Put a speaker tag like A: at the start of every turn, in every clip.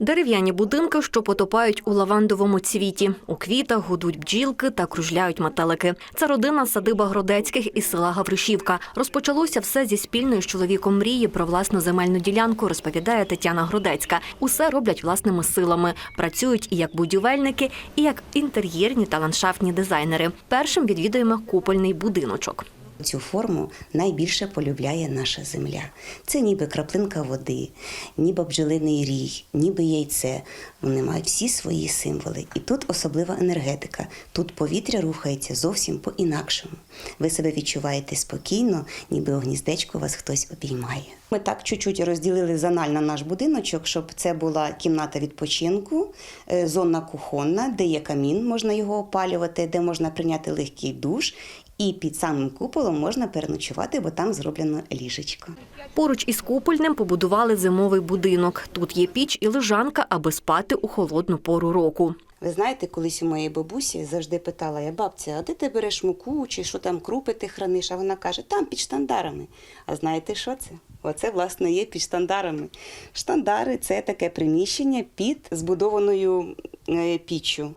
A: Дерев'яні будинки, що потопають у лавандовому цвіті. У квітах гудуть бджілки та кружляють метелики. Це родина садиба Гродецьких із села Гавришівка. Розпочалося все зі спільної з чоловіком мрії про власну земельну ділянку, розповідає Тетяна Гродецька. Усе роблять власними силами. Працюють і як будівельники, і як інтер'єрні та ландшафтні дизайнери. Першим відвідуємо купольний будиночок.
B: Цю форму найбільше полюбляє наша земля. Це ніби краплинка води, ніби бджолиний рій, ніби яйце. Вони мають всі свої символи. І тут особлива енергетика. Тут повітря рухається зовсім по-інакшому. Ви себе відчуваєте спокійно, ніби у гніздечку вас хтось обіймає. Ми так чуть-чуть розділили зонально наш будиночок, щоб це була кімната відпочинку, е, зона кухонна, де є камін, можна його опалювати, де можна прийняти легкий душ. І під самим куполом можна переночувати, бо там зроблено ліжечко.
A: Поруч із купольним побудували зимовий будинок. Тут є піч і лежанка, аби спати у холодну пору року.
B: Ви знаєте, колись у моєї бабусі завжди питала я, бабця, а де ти береш муку, чи що там крупи ти храниш? А вона каже, там під штандарами. А знаєте, що це? Оце, власне, є під штандарами. Штандари це таке приміщення під збудованою е, піччю.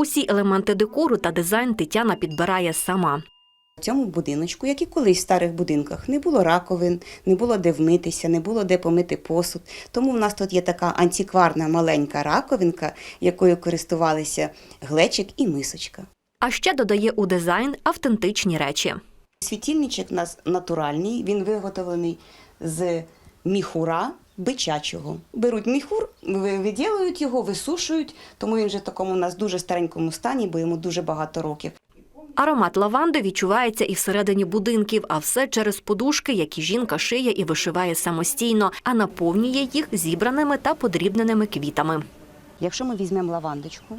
A: Усі елементи декору та дизайн Тетяна підбирає сама.
B: В цьому будиночку, як і колись в старих будинках, не було раковин, не було де вмитися, не було де помити посуд. Тому в нас тут є така антикварна маленька раковинка, якою користувалися глечик і мисочка.
A: А ще додає у дизайн автентичні речі.
B: Світильничок у нас натуральний, він виготовлений з міхура бичачого. Беруть міхур, ви- його, висушують, тому він вже в такому у нас дуже старенькому стані, бо йому дуже багато років.
A: Аромат лаванди відчувається і всередині будинків, а все через подушки, які жінка шиє і вишиває самостійно, а наповнює їх зібраними та подрібненими квітами.
B: Якщо ми візьмемо лавандочку,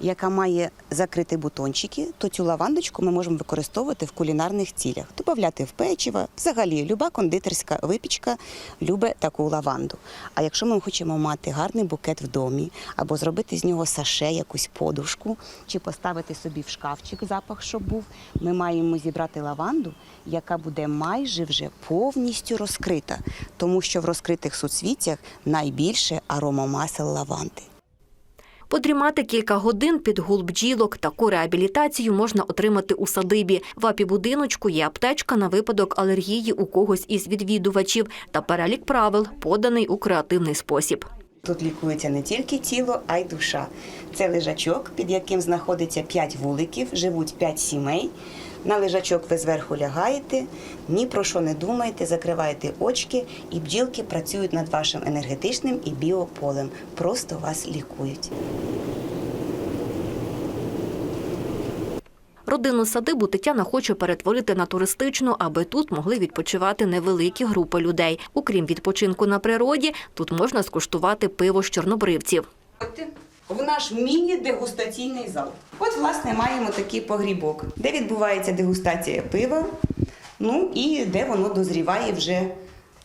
B: яка має закриті бутончики, то цю лавандочку ми можемо використовувати в кулінарних цілях, додати в печиво. Взагалі, люба кондитерська випічка любить таку лаванду. А якщо ми хочемо мати гарний букет в домі, або зробити з нього саше, якусь подушку, чи поставити собі в шкафчик запах, щоб був, ми маємо зібрати лаванду, яка буде майже вже повністю розкрита, тому що в розкритих суцвіттях найбільше аромамасел лаванди.
A: Подрімати кілька годин під гул бджілок. Таку реабілітацію можна отримати у садибі. В апі-будиночку є аптечка на випадок алергії у когось із відвідувачів та перелік правил, поданий у креативний спосіб.
B: Тут лікується не тільки тіло, а й душа. Це лежачок, під яким знаходиться 5 вуликів, живуть 5 сімей. На лежачок ви зверху лягаєте, ні про що не думаєте, закриваєте очки, і бджілки працюють над вашим енергетичним і біополем. Просто вас лікують.
A: Родину садибу Тетяна хоче перетворити на туристичну, аби тут могли відпочивати невеликі групи людей. Окрім відпочинку на природі, тут можна скуштувати пиво з чорнобривців.
B: В наш міні-дегустаційний зал. От, власне, маємо такий погрібок, де відбувається дегустація пива, ну і де воно дозріває вже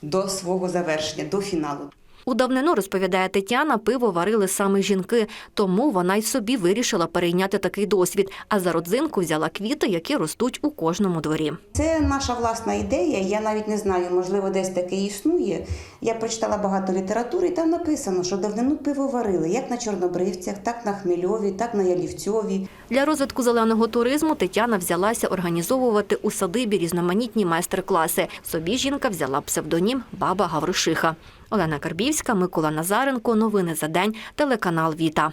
B: до свого завершення, до фіналу.
A: У давнину, розповідає Тетяна, пиво варили саме жінки, тому вона й собі вирішила перейняти такий досвід, а за родзинку взяла квіти, які ростуть у кожному дворі.
B: Це наша власна ідея. Я навіть не знаю, можливо, десь таке існує. Я прочитала багато літератури, і там написано, що давнину пиво варили як на чорнобривцях, так на хмельові, так на ялівцьові.
A: Для розвитку зеленого туризму Тетяна взялася організовувати у садибі різноманітні майстер-класи. Собі жінка взяла псевдонім Баба Гавришиха. Олена Карбівська, Микола Назаренко. Новини за день. Телеканал Віта.